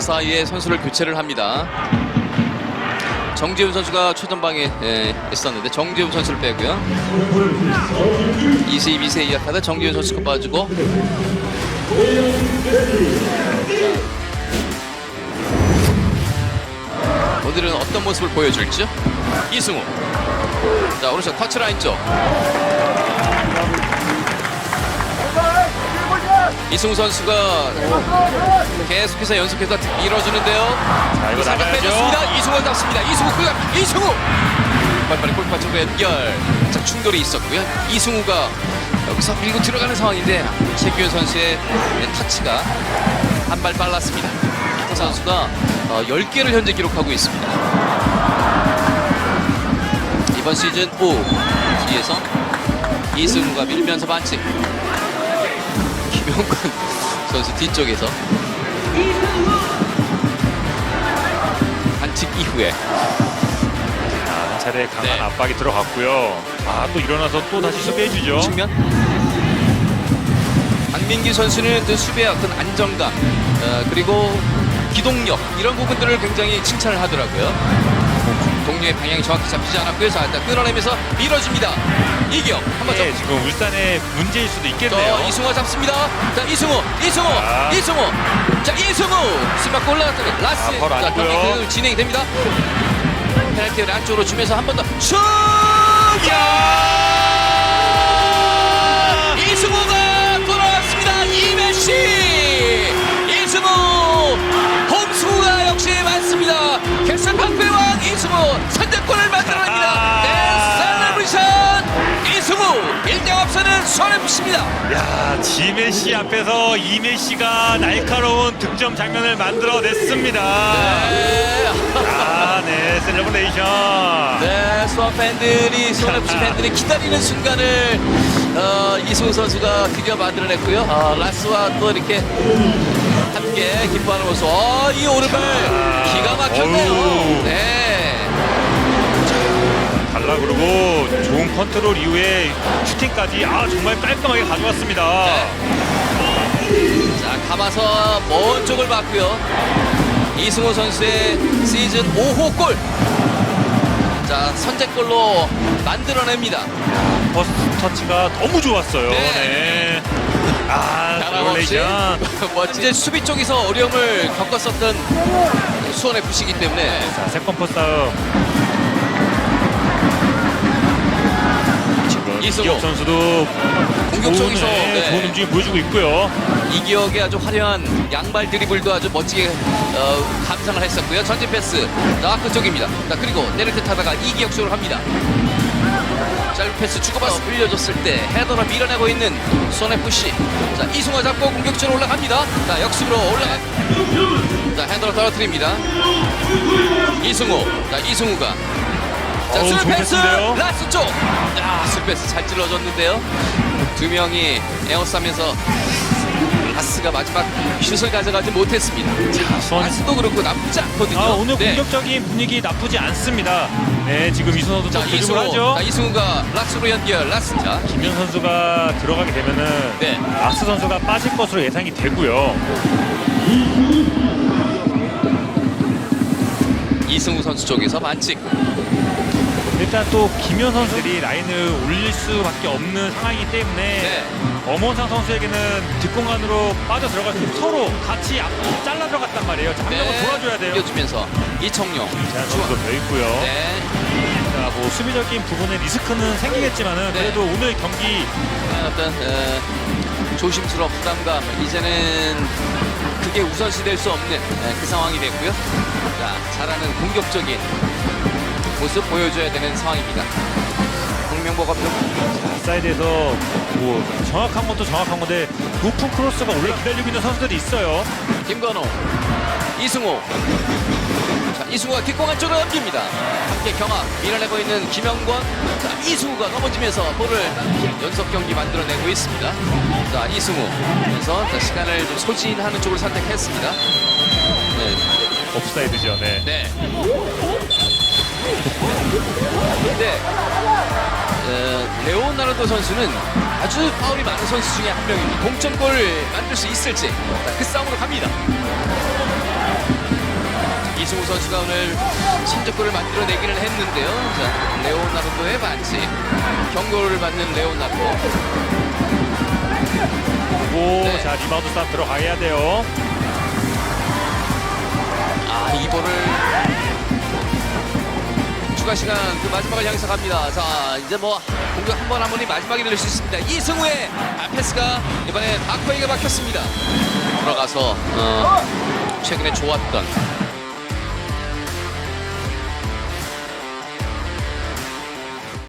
그 사이에 선수를 교체를 합니다. 정재훈 선수가 초전방에 예, 있었는데 정재훈 선수를 빼고요. 22세 이하 카드 정재훈 선수가 빠지고 자, 오늘은 어떤 모습을 보여줄지요? 이승우 자 오른쪽 터치라인 쪽 이승우 선수가 계속해서 연속해서 밀어주는데요. 자, 이거 살짝 나가야죠. 빼줬습니다. 이승우 잡습니다. 이승우 그가 이승우 빨리빨리 골파 쪽으로 연결. 자 충돌이 있었고요. 이승우가 여기서 밀고 들어가는 상황인데 최규현 선수의 터치가 한 발 빨랐습니다. 이 선수가 어, 10개를 현재 기록하고 있습니다. 이번 시즌 5 뒤에서 이승우가 밀면서 반칙. 김영권 선수 뒤쪽에서 반칙 이후에 한 차례 강한 네. 압박이 들어갔고요. 아, 또 일어나서 또 다시 수비해주죠. 측면 박민기 선수는 그 수비의 어떤 안정감 어, 그리고 기동력 이런 부분들을 굉장히 칭찬을 하더라고요. 동료의 방향이 정확히 잡히지 않았고요. 자, 일단 끌어내면서 밀어줍니다. 이경 한번 더. 네, 지금 울산의 문제일 수도 저 있겠네요. 이승호 잡습니다. 자 이승호, 이승호, 자. 이승호. 자 이승호 스마크 올라갔더니 라스. 아, 바로 자. 경기 그 진행이 됩니다. 페널티를 안쪽으로 주면서 한 번 더 슛! 야! 이승호가 수원FC입니다. 야, 지메시 앞에서 이메시가 날카로운 득점 장면을 만들어냈습니다. 네. 아, 네, 셀레브레이션. 네, 수원 팬들이 수원 FC 팬들이 기다리는 순간을 어, 이승우 선수가 드디어 만들어냈고요. 어, 라스와 또 이렇게 함께 기뻐하는 모습. 어, 이 오른발 기가 막혔네요. 달라 그러고 좋은 컨트롤 이후에 슈팅까지 아 정말 깔끔하게 가져왔습니다. 자, 감아서 먼 쪽을 봤고요. 이승우 선수의 시즌 5호 골. 자, 선제골로 만들어냅니다. 퍼스트 터치가 너무 좋았어요. 네. 네. 아, 셀레브레이션. 멋진 이제 수비 쪽에서 어려움을 겪었었던 수원 FC이기 때문에 자, 세컨 포싸 움. 지금 이승우. 이기혁 선수도 공격 좋은, 네, 네. 좋은 움직임 보여주고 있고요. 이기혁의 아주 화려한 양발 드리블도 아주 멋지게 어, 감상을 했었고요. 전진 패스 나크 쪽입니다. 자, 그리고 내릴 듯 하다가 이기혁 쪽으로 합니다. 짧은 패스 주고받아 흘려줬을 때 헤더로 밀어내고 있는 손 FC. 자 이승호 잡고 공격적으로 올라갑니다. 자 역습으로 올라가. 자 헤더로 떨어뜨립니다. 이승호. 자 이승우가. 자 어우, 술 좋은 패스 패스인데요? 라스 쪽. 야술 패스 잘 찔러줬는데요. 두 명이 에어싸면서 라스가 마지막 슛을 가져가지 못했습니다. 자 수원- 라스도 그렇고 나쁘지 않거든요. 아, 오늘 네. 공격적인 분위기 나쁘지 않습니다. 네, 지금 이순호도 자또 드리블 이승우. 하죠. 자 이승우가 라스로 연결. 라스. 자 김현 선수가 들어가게 되면은 네. 라스 선수가 빠질 것으로 예상이 되고요. 이승우 선수 쪽에서 반칙. 일단 또 김현 선수들이 라인을 올릴 수밖에 없는 상황이기 때문에 네. 엄원상 선수에게는 뒷공간으로 빠져 들어갈 때 서로 같이 앞 잘라 들어갔단 말이에요. 자, 한 명은 도와줘야 돼요. 이겨주면서 이청용. 제한 선수도 더 있고요. 네. 자, 뭐 수비적인 부분에 리스크는 생기겠지만은 네. 그래도 오늘 경기 어떤 어, 조심스러운 부담감 이제는 그게 우선시 될 수 없는 네, 그 상황이 됐고요. 자, 잘하는 공격적인 모습 보여줘야 되는 상황입니다. 홍명보가 좀 자, 사이드에서 뭐 정확한 것도 정확한 건데 높은 크로스가 올라 기다리고 있는 선수들이 있어요. 김건호, 이승호. 자, 이승우가 뒷공간 쪽으로 넘깁니다. 함께 경합 밀어내고 있는 김영권. 자, 이승우가 넘어지면서 볼을 연속 경기 만들어내고 있습니다. 자, 이승우. 그래서 자, 시간을 좀 소진하는 쪽을 선택했습니다. 네. 옵사이드죠. 네. 네. 근데 어, 레오나르도 선수는 아주 파울이 많은 선수 중에 한 명입니다. 동점골을 만들 수 있을지 자, 그 싸움으로 갑니다. 이승우 선수가 오늘 선제골을 만들어내기는 했는데요. 자, 레오나르도의 반칙. 경고를 받는 레오나르도. 오, 네. 자 리바운드 싸움 들어가야 돼요. 아, 이 볼을 추가 시간 그 마지막을 향해서 갑니다. 자, 이제 뭐 공격 한 번 한 번이 마지막이 될 수 있습니다. 이승우의 아, 패스가 이번에 바커에게 막혔습니다. 들어가서 어, 최근에 좋았던